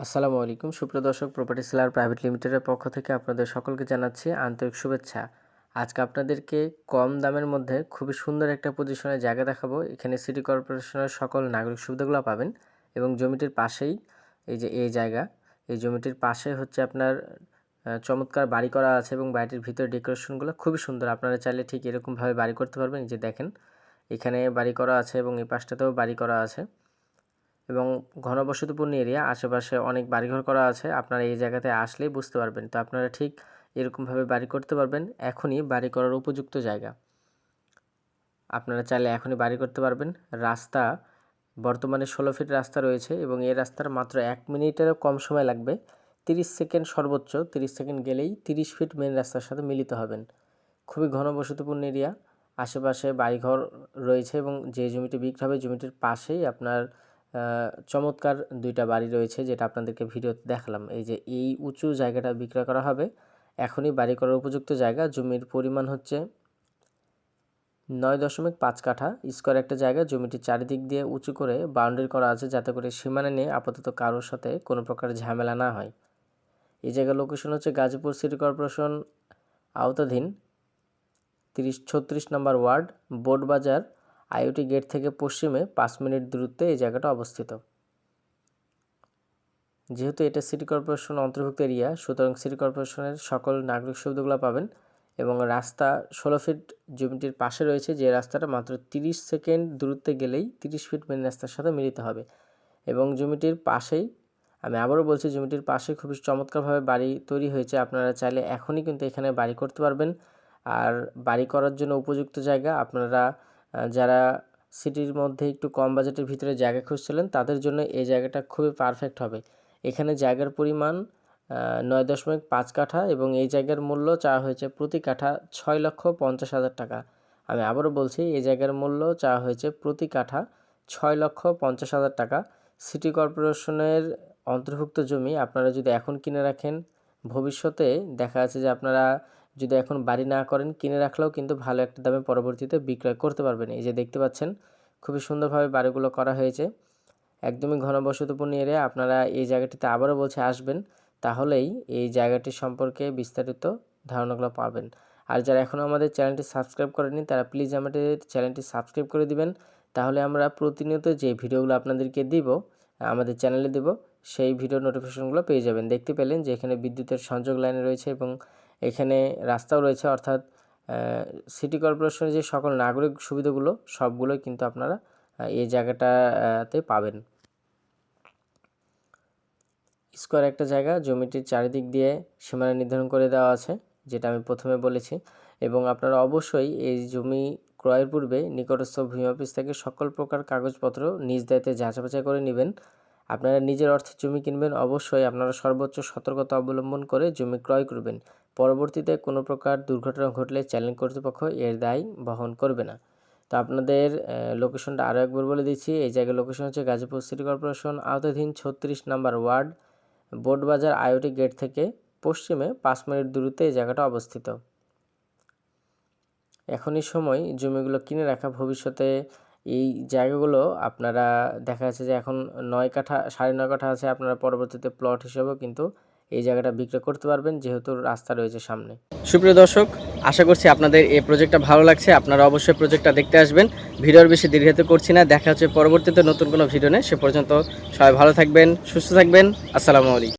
আসসালামু আলাইকুম। সুপ্রিয় দর্শক প্রপার্টি সেলার প্রাইভেট লিমিটেডের পক্ষ থেকে আপনাদের সকলকে জানাচ্ছি আন্তরিক শুভেচ্ছা। আজকে আপনাদেরকে কম দামের মধ্যে খুবই সুন্দর একটা পজিশনে জায়গা দেখাবো। এখানে সিটি কর্পোরেশনের সকল নাগরিক সুবিধাগুলো পাবেন এবং জমিটির পাশেই এই যে এই জায়গা, এই জমিটির পাশে হচ্ছে আপনার চমৎকার বাড়ি করা আছে এবং বাড়িটির ভিতরে ডেকোরেশনগুলো খুবই সুন্দর। আপনারা চাইলে ঠিক এরকমভাবে বাড়ি করতে পারবেন। যে দেখেন, এখানে বাড়ি করা আছে এবং এই পাশটাতেও বাড়ি করা আছে। এবং ঘনবসতিপূর্ণ এরিয়া, আশেপাশে অনেক বাড়িঘর করা আছে, আপনারা এই জায়গাতে আসলেই বুঝতে পারবেন। তো আপনারা ঠিক এরকমভাবে বাড়ি করতে পারবেন, এখনই বাড়ি করার উপযুক্ত জায়গা। আপনারা চাইলে এখনই বাড়ি করতে পারবেন। রাস্তা, বর্তমানে ষোলো ফিট রাস্তা রয়েছে এবং এই রাস্তার মাত্র এক মিনিটেরও কম সময় লাগবে। তিরিশ সেকেন্ড সর্বোচ্চ, তিরিশ সেকেন্ড গেলেই তিরিশ ফিট মেন রাস্তার সাথে মিলিত হবেন। খুবই ঘনবসতিপূর্ণ এরিয়া, আশেপাশে বাড়িঘর রয়েছে এবং যে জমিটি বিক্রি হবে, জমিটির পাশেই আপনার চমৎকার দুইটা বাড়ি রয়েছে যেটা আপনাদেরকে ভিডিওতে দেখালাম। এই যে এই উঁচু জায়গাটা বিক্রয় করা হবে। এখনই বাড়ি করার উপযুক্ত জায়গা। জমির পরিমাণ হচ্ছে নয় দশমিক পাঁচ কাঠা। স্কোয়ার একটা জায়গা। জমিটির চারিদিক দিয়ে উঁচু করে বাউন্ডারি করা আছে যাতে করে সীমানা নিয়ে আপাতত কারোর সাথে কোনো প্রকার ঝামেলা না হয়। এই জায়গার লোকেশন হচ্ছে গাজীপুর সিটি কর্পোরেশন আওতাধীন, তিরিশ, ছত্রিশ নম্বর ওয়ার্ড বোর্ডবাজার আইওটি গেট থেকে পশ্চিমে পাঁচ মিনিট দূরত্বে এই জায়গাটা অবস্থিত। যেহেতু এটা সিটি কর্পোরেশন অন্তর্ভুক্ত এরিয়া, সুতরাং সিটি কর্পোরেশনের সকল নাগরিক সুবিধাগুলো পাবেন এবং রাস্তা ষোলো ফিট জমিটির পাশে রয়েছে, যে রাস্তাটা মাত্র তিরিশ সেকেন্ড দূরত্বে গেলেই তিরিশ ফিট মেন রাস্তার সাথে মিলিত হবে। এবং জমিটির পাশেই, আমি আবারও বলছি, জমিটির পাশে খুবই চমৎকারভাবে বাড়ি তৈরি হয়েছে। আপনারা চাইলে এখনই কিন্তু এখানে বাড়ি করতে পারবেন। আর বাড়ি করার জন্য উপযুক্ত জায়গা, আপনারা যারা সিটির মধ্যে একটু কম বাজেটের ভিতরে জায়গা খুঁজছিলেন, তাদের জন্য এই জায়গাটা খুবই পারফেক্ট হবে। এখানে জায়গার পরিমাণ নয় দশমিক পাঁচ কাঠা এবং এই জায়গার মূল্য চাওয়া হয়েছে প্রতি কাঠা ছয় লক্ষ পঞ্চাশ হাজার টাকা। আমি আবারও বলছি, এই জায়গার মূল্য চাওয়া হয়েছে প্রতি কাঠা ছয় লক্ষ পঞ্চাশ হাজার টাকা। সিটি কর্পোরেশনের অন্তর্ভুক্ত জমি আপনারা যদি এখন কিনে রাখেন, ভবিষ্যতে দেখা যাচ্ছে যে আপনারা যদি এখন বাড়ি না করেন, কিনে রাখলেও কিন্তু ভালো একটা দামে পরবর্তীতে বিক্রয় করতে পারবেন। এই যে দেখতে পাচ্ছেন, খুবই সুন্দরভাবে বাড়িগুলো করা হয়েছে। একদমই ঘনবসতিপূর্ণ এরিয়া। আপনারা এই জায়গাটিতে আবারও বলছে, আসবেন, তাহলেই এই জায়গাটি সম্পর্কে বিস্তারিত ধারণাগুলো পাবেন। আর যারা এখনও আমাদের চ্যানেলটি সাবস্ক্রাইব করেনি তারা প্লিজ আমাদের চ্যানেলটি সাবস্ক্রাইব করে দিবেন। তাহলে আমরা প্রতিনিয়ত যে ভিডিওগুলো আপনাদেরকে দিব, আমাদের চ্যানেলে দেব, সেই ভিডিও নোটিফিকেশনগুলো পেয়ে যাবেন। দেখতে পেলেন যে এখানে বিদ্যুতের সংযোগ লাইন রয়েছে এবং এখানে রাস্তাও রয়েছে, অর্থাৎ সিটি কর্পোরেশনের যে সকল নাগরিক সুবিধাগুলো সবগুলোই কিন্তু আপনারা এই জায়গাটাতে পাবেন। স্কোয়ার একটা জায়গা, জমিটির চারিদিক দিয়ে সীমানা নির্ধারণ করে দেওয়া আছে, যেটা আমি প্রথমে বলেছি। এবং আপনারা অবশ্যই এই জমি ক্রয়ের পূর্বে নিকটস্থ ভূমি অফিস থেকে সকল প্রকার কাগজপত্র নিজ দায়িত্বে যাচাই বাছাই করে নেবেন। আপনারা নিজের অর্থে জমি কিনবেন, অবশ্যই আপনারা সর্বোচ্চ সতর্কতা অবলম্বন করে জমি ক্রয় করবেন। পরবর্তীতে কোনো প্রকার দুর্ঘটনা ঘটলে চ্যালেঞ্জ কর্তৃপক্ষ এর দায় বহন করবে না। তো আপনাদের লোকেশনটা আরও একবার বলে দিচ্ছি। এই জায়গার লোকেশন হচ্ছে গাজীপুর সিটি কর্পোরেশন আওতাধীন ছত্রিশ number ward Boardbazar IOT gate থেকে পশ্চিমে পাঁচ মিনিট দূরত্বে এই জায়গাটা অবস্থিত। এখনই সময় জমিগুলো কিনে রাখা। ভবিষ্যতে এই জায়গাগুলো আপনারা দেখা যাচ্ছে যে এখন নয় কাঠা, সাড়ে নয় কাঠা আছে আপনারা পরবর্তীতে প্লট হিসেবেও কিন্তু এই জায়গাটা বিক্রয় করতে পারবেন, যেহেতু রাস্তা রয়েছে সামনে। সুপ্রিয় দর্শক, আশা করছি আপনাদের এই প্রজেক্টটা ভালো লাগছে। আপনারা অবশ্যই প্রজেক্টটা দেখতে আসবেন। ভিডিওর বেশি দীর্ঘায়িত করছি না। দেখা হচ্ছে পরবর্তীতে নতুন কোনো ভিডিও নেই সে পর্যন্ত সবাই ভালো থাকবেন, সুস্থ থাকবেন। আসসালামু আলাইকুম।